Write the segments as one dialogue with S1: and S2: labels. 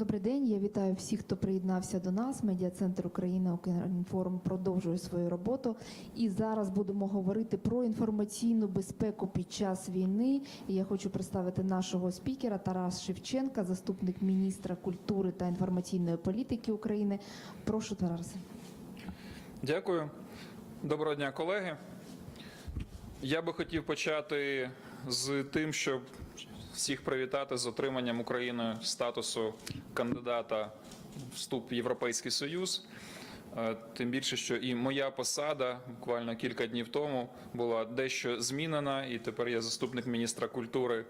S1: Добрий день. Я вітаю всіх, хто приєднався до нас. Медіа-центр Україна Укрінформ продовжує свою роботу. І зараз будемо говорити про інформаційну безпеку під час війни. І я хочу представити нашого спікера Тарас Шевченка, заступник міністра культури та інформаційної політики України. Прошу Тарасе.
S2: Дякую. Доброго дня, колеги. Я би хотів почати з тим, щоб всіх привітати з отриманням Україною статусу кандидата вступ в Європейський Союз. Е, Тим більше, що і моя посада буквально кілька днів тому була дещо змінена, і тепер я заступник міністра культури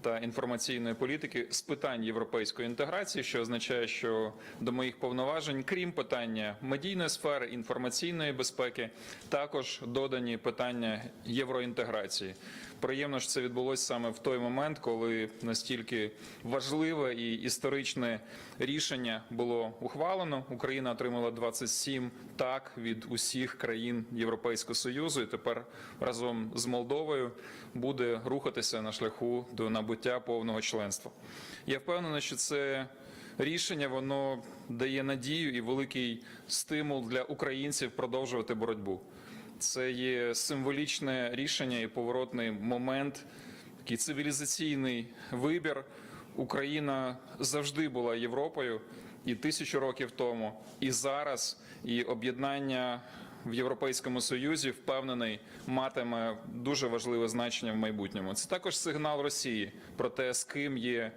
S2: та інформаційної політики з питань європейської інтеграції, що означає, що до моїх повноважень, крім питання медійної сфери, інформаційної безпеки, також додані питання євроінтеграції. Приємно, що це відбулося саме в той момент, коли настільки важливе і історичне рішення було ухвалено. Україна отримала 27 так від усіх країн Європейського союзу, і тепер разом з Молдовою буде рухатися на шляху до набуття повного членства. Я впевнений, що це рішення воно дає надію і великий стимул для українців продовжувати боротьбу. Це є символічне рішення і поворотний момент, такий цивілізаційний вибір. Україна завжди була Європою і тисячу років тому, і зараз, і об'єднання в Європейському Союзі впевнений матиме дуже важливе значення в майбутньому. Це також сигнал Росії про те, з ким є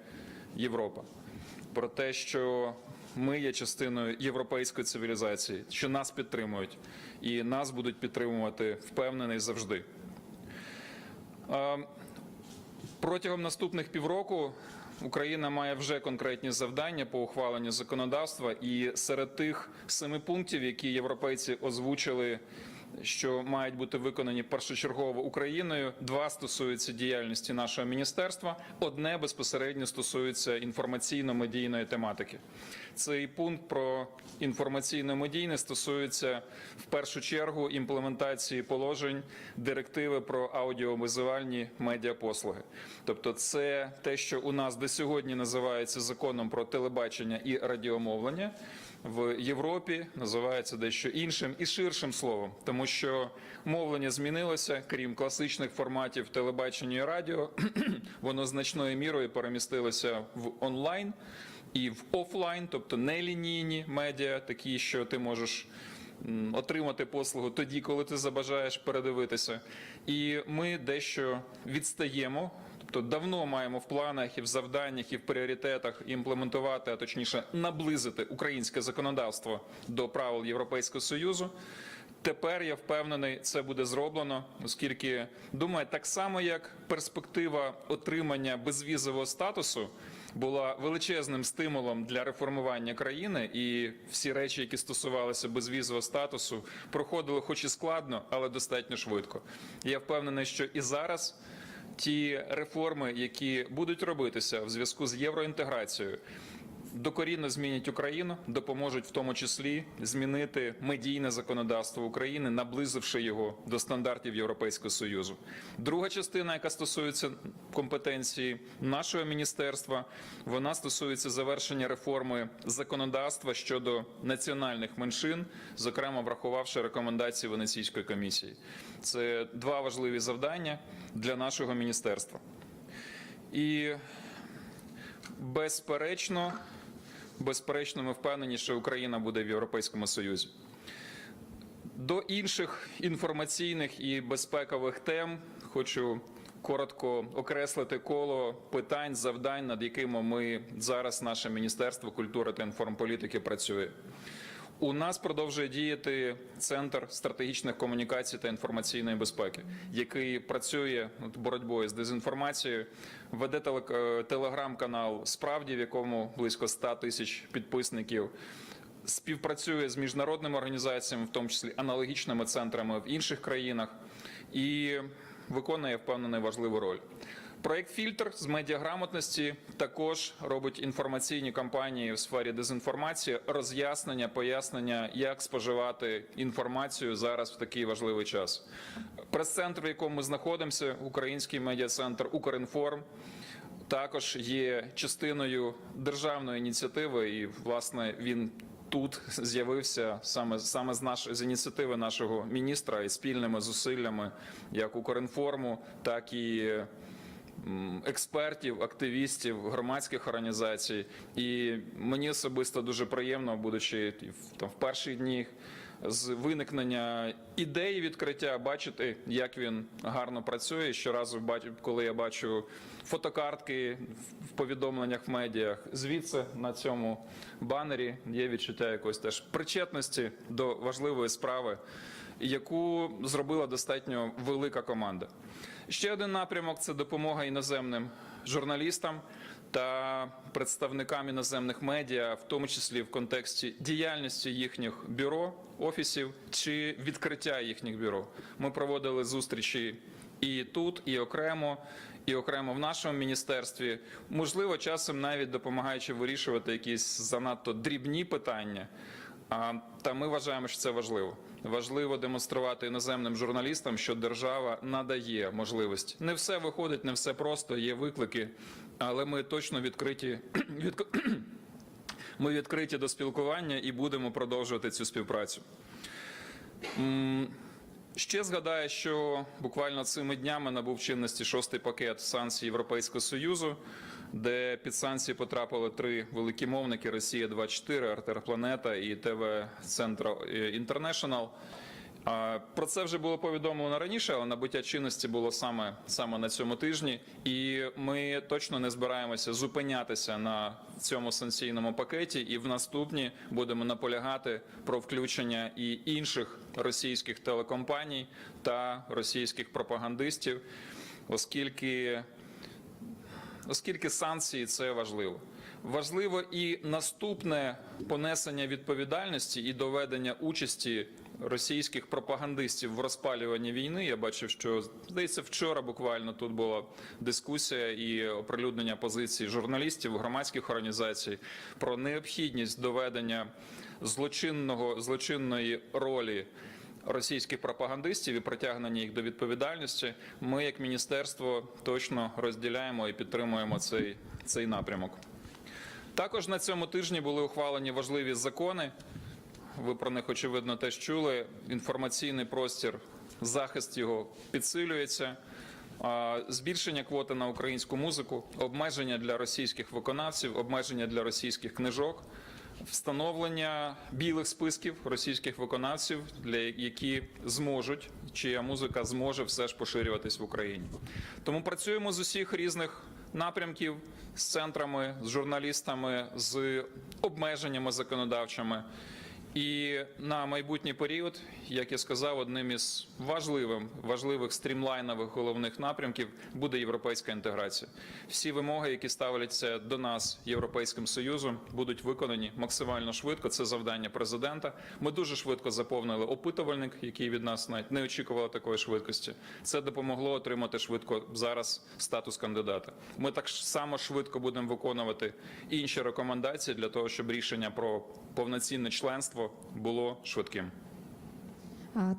S2: Європа, про те, що ми є частиною європейської цивілізації, що нас підтримують, і нас будуть підтримувати впевнений завжди. Протягом наступних півроку Україна має вже конкретні завдання по ухваленню законодавства, і серед тих семи пунктів, які європейці озвучили, що мають бути виконані першочергово Україною, два стосуються діяльності нашого міністерства, одне безпосередньо стосується інформаційно-медійної тематики. Цей пункт про інформаційно-медійне стосується в першу чергу імплементації положень директиви про аудіовізуальні медіапослуги. Тобто, це те, що у нас до сьогодні називається законом про телебачення і радіомовлення. В Європі називається дещо іншим і ширшим словом, тому що мовлення змінилося, крім класичних форматів телебачення і радіо, воно значною мірою перемістилося в онлайн і в офлайн, тобто нелінійні медіа, такі, що ти можеш отримати послугу тоді, коли ти забажаєш передивитися. І ми дещо відстаємо. Тобто давно маємо в планах і в завданнях, і в пріоритетах імплементувати, а точніше наблизити українське законодавство до правил Європейського союзу. Тепер я впевнений, це буде зроблено, оскільки думаю, так само як перспектива отримання безвізового статусу була величезним стимулом для реформування країни, і всі речі, які стосувалися безвізового статусу, проходили, хоч і складно, але достатньо швидко. Я впевнений, що і зараз ті реформи, які будуть робитися в зв'язку з євроінтеграцією, докорінно змінять Україну, допоможуть в тому числі змінити медійне законодавство України, наблизивши його до стандартів Європейського союзу. Друга частина, яка стосується компетенції нашого міністерства, вона стосується завершення реформи законодавства щодо національних меншин, зокрема врахувавши рекомендації Венеційської комісії. Це два важливі завдання для нашого міністерства. І безперечно, безперечно, ми впевнені, що Україна буде в Європейському Союзі. До інших інформаційних і безпекових тем хочу коротко окреслити коло питань, завдань, над якими ми зараз, наше Міністерство культури та інформполітики працює. У нас продовжує діяти центр стратегічних комунікацій та інформаційної безпеки, який працює над боротьбою з дезінформацією, веде е, телеграм-канал справді, в якому близько 100 тисяч підписників. Співпрацює з міжнародними організаціями, в тому числі аналогічними центрами в інших країнах, і виконує впевнений важливу роль. Проект фільтр з медіаграмотності також робить інформаційні кампанії в сфері дезінформації, роз'яснення, пояснення, як споживати інформацію зараз в такий важливий час. Прес-центр, в якому ми знаходимося, український медіа-центр Укрінформ. також є частиною державної ініціативи, і власне він тут з'явився саме саме з наш з ініціативи нашого міністра і спільними зусиллями як Укрінформу, так і експертів, активістів, громадських організацій. І мені особисто дуже приємно, будучи там в перші дні з виникнення ідеї відкриття, бачити, як він гарно працює. Щоразу бачу, коли я бачу фотокартки в повідомленнях в медіях, звідси на цьому банері є відчуття якоїсь теж причетності до важливої справи, яку зробила достатньо велика команда. Ще один напрямок це допомога іноземним журналістам та представникам іноземних медіа, в тому числі в контексті діяльності їхніх бюро, офісів чи відкриття їхніх бюро. Ми проводили зустрічі і тут, і окремо, і окремо в нашому міністерстві. Можливо, часом навіть допомагаючи вирішувати якісь занадто дрібні питання. Та ми вважаємо, що це важливо. Важливо демонструвати іноземним журналістам, що держава надає можливість. Не все виходить, не все просто, є виклики, але ми точно відкриті. від Ми відкриті до спілкування і будемо продовжувати цю співпрацю. Ще згадаю, що буквально цими днями набув чинності шостий пакет санкцій Європейського Союзу, де під санкції потрапили три великі мовники: Росія 24 Артерпланета і ТВ Центр Інтернешнл. Про це вже було повідомлено раніше, але набуття чинності було саме, саме на цьому тижні, і ми точно не збираємося зупинятися на цьому санкційному пакеті. І в наступні будемо наполягати про включення і інших російських телекомпаній та російських пропагандистів, оскільки оскільки санкції це важливо. Важливо і наступне понесення відповідальності і доведення участі російських пропагандистів в розпалюванні війни. Я бачив, що здається, вчора буквально тут була дискусія і оприлюднення позицій журналістів, громадських організацій про необхідність доведення злочинного злочинної ролі російських пропагандистів і притягнення їх до відповідальності. Ми, як міністерство, точно розділяємо і підтримуємо цей, цей напрямок. Також на цьому тижні були ухвалені важливі закони. Ви про них очевидно теж чули. Інформаційний простір, захист його підсилюється. Збільшення квоти на українську музику, обмеження для російських виконавців, обмеження для російських книжок, встановлення білих списків російських виконавців, для які зможуть, чия музика зможе все ж поширюватись в Україні. Тому працюємо з усіх різних напрямків з центрами, з журналістами, з обмеженнями законодавчими. І на майбутній період, як я сказав, одним із важливим, важливих стрімлайнових головних напрямків буде європейська інтеграція. Всі вимоги, які ставляться до нас Європейським Союзом, будуть виконані максимально швидко. Це завдання президента. Ми дуже швидко заповнили опитувальник, який від нас навіть не очікували такої швидкості. Це допомогло отримати швидко зараз статус кандидата. Ми так само швидко будемо виконувати інші рекомендації для того, щоб рішення про повноцінне членство було швидким.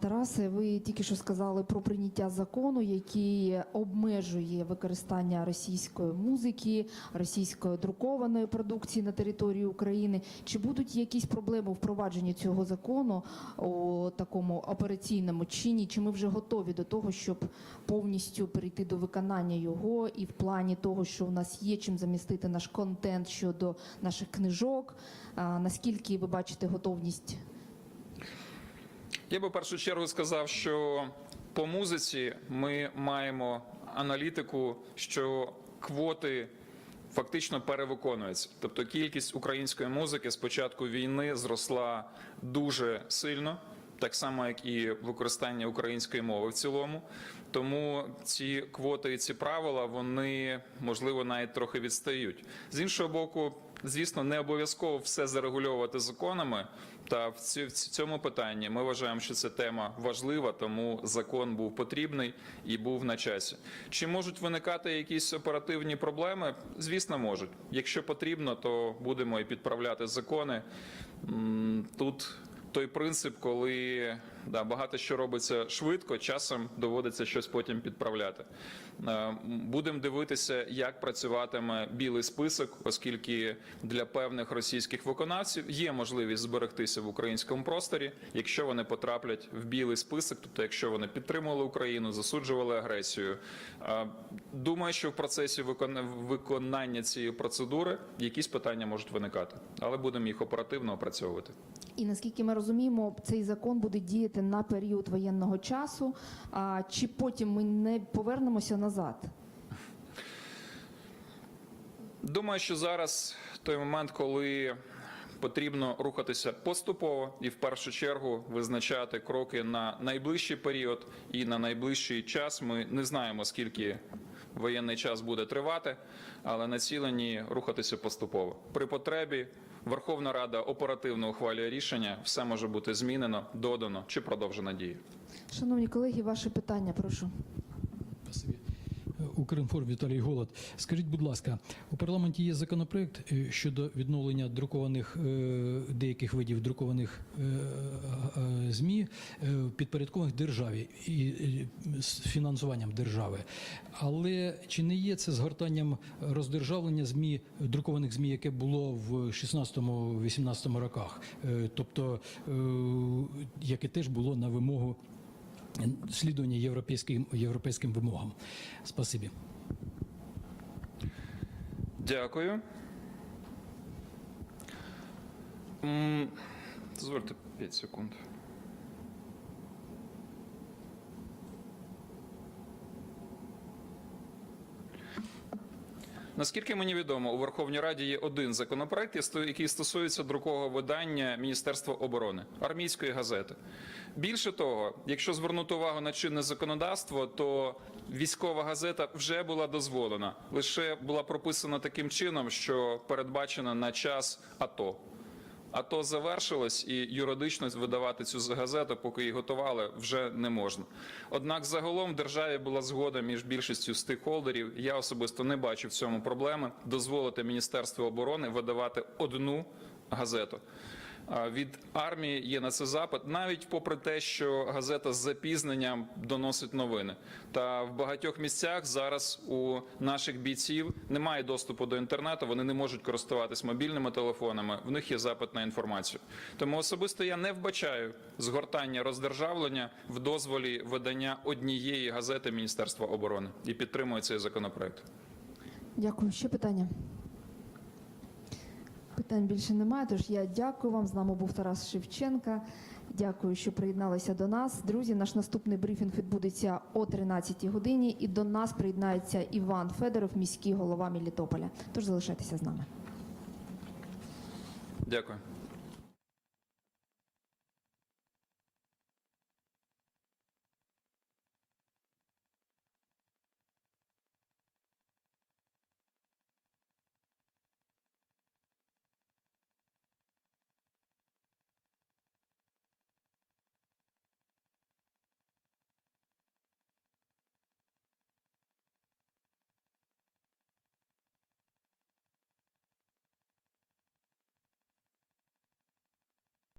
S1: Тарасе, ви тільки що сказали про прийняття закону, який обмежує використання російської музики, російської друкованої продукції на території України. Чи будуть якісь проблеми у впровадженні цього закону у такому операційному чині? Чи ми вже готові до того, щоб повністю перейти до виконання його, і в плані того, що у нас є чим замістити наш контент щодо наших книжок? Наскільки ви бачите готовність?
S2: Я би в першу чергу сказав, що по музиці ми маємо аналітику, що квоти фактично перевиконуються. Тобто кількість української музики з початку війни зросла дуже сильно. Так само, як і використання української мови в цілому, тому ці квоти і ці правила вони можливо навіть трохи відстають. З іншого боку, звісно, не обов'язково все зарегульовувати законами. Та в цьому питанні ми вважаємо, що це тема важлива, тому закон був потрібний і був на часі. Чи можуть виникати якісь оперативні проблеми? Звісно, можуть. Якщо потрібно, то будемо і підправляти закони. Тут той принцип, коли Да, багато що робиться швидко, часом доводиться щось потім підправляти. Е, Будемо дивитися, як працюватиме білий список, оскільки для певних російських виконавців є можливість зберегтися в українському просторі, якщо вони потраплять в білий список, тобто якщо вони підтримували Україну, засуджували агресію. Е, Думаю, що в процесі виконання цієї процедури якісь питання можуть виникати, але будемо їх оперативно опрацьовувати.
S1: І наскільки ми розуміємо, цей закон буде діяти на період воєнного часу. А чи потім ми не повернемося назад?
S2: Думаю, що зараз той момент, коли потрібно рухатися поступово і в першу чергу визначати кроки на найближчий період і на найближчий час. Ми не знаємо, скільки воєнний час буде тривати, але націлені рухатися поступово. При потребі Верховна Рада оперативно ухвалює рішення, все може бути змінено, додано чи продовжено дії.
S1: Шановні колеги, ваше питання, прошу.
S3: Спасибі. Укрінформ Віталій Голод. Скажіть, будь ласка, у парламенті є законопроект е, щодо відновлення друкованих е, деяких видів друкованих е, змі підпорядкованих державі і з фінансуванням держави. Але чи не є це згортанням роздержавлення змі друкованих змі, яке було в 16-18 роках, тобто яке теж було на вимогу слідування європейським європейським вимогам. Спасибі.
S2: Дякую. Дозвольте 5 секунд. Наскільки мені відомо, у Верховній Раді є один законопроект, який стосується друкового видання Міністерства оборони армійської газети. Більше того, якщо звернути увагу на чинне законодавство, то військова газета вже була дозволена, лише була прописана таким чином, що передбачена на час АТО. АТО завершилось, і юридично видавати цю газету, поки її готували, вже не можна. Однак, загалом в державі була згода між більшістю стейкхолдерів. Я особисто не бачу в цьому проблеми дозволити Міністерству оборони видавати одну газету. Від армії є на це запит, навіть попри те, що газета з запізненням доносить новини. Та в багатьох місцях зараз у наших бійців немає доступу до інтернету, вони не можуть користуватись мобільними телефонами. В них є запит на інформацію. Тому особисто я не вбачаю згортання роздержавлення в дозволі видання однієї газети Міністерства оборони і підтримую цей законопроект.
S1: Дякую. Ще питання? Питань більше немає, тож я дякую вам. З нами був Тарас Шевченка. Дякую, що приєдналися до нас. Друзі, наш наступний брифінг відбудеться о 13 годині, і до нас приєднається Іван Федоров, міський голова Мілітополя. Тож залишайтеся з нами.
S2: Дякую.